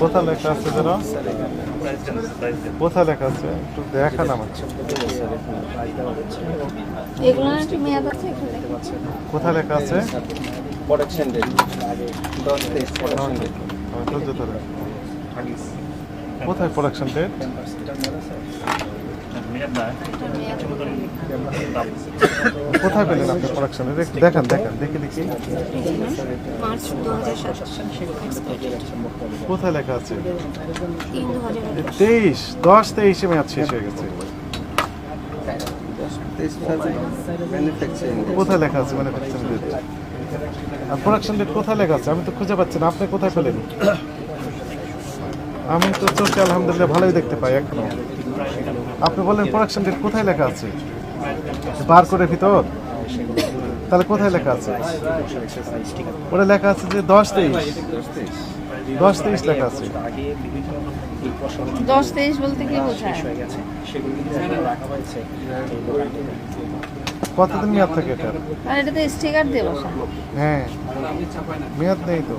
কোথায় লেখা আছে যেন? কোথায় লেখা আছে? একটু দেখান আমার। এগুলো একটু মেয়াদ আছে এখানে কোথায় লেখা আছে? প্রোডাকশন ডেট প্রোডাকশন ডেট কোথায় প্রোডাকশন ডেট কোথায় পেলেন আপনি প্রোডাকশন দেখান দেখান দেখি দেখি। কোথায় লেখা আছে? তেইশ, দশ তেইশে মেয়াদ শেষ হয়ে গেছে। কোথায় লেখা আছে প্রোডাকশন ডেট আর প্রোডাকশন ডেট কোথায় লেখা আছে? আমি তো খুঁজে পাচ্ছি না, আপনি কোথায় পেলেন? আমি তো চোখে আলহামদুলিল্লাহ, ভালোই দেখতে পাই, এখনও। আপনি বললেন প্রোডাকশন ডেট কোথায় লেখা আছে? বার করে ভিতর? তাহলে কোথায় লেখা আছে? ওটা লেখা আছে যে দশ তেইশ। দশ তেইশ লেখা আছে। দশ তেইশ বলতে কি বোঝায়? কতদিন মেয়াদ থাকে এটা আর এটা তো স্টিকার দিয়ে বসানো হ্যাঁ। মেয়াদ নেই তো।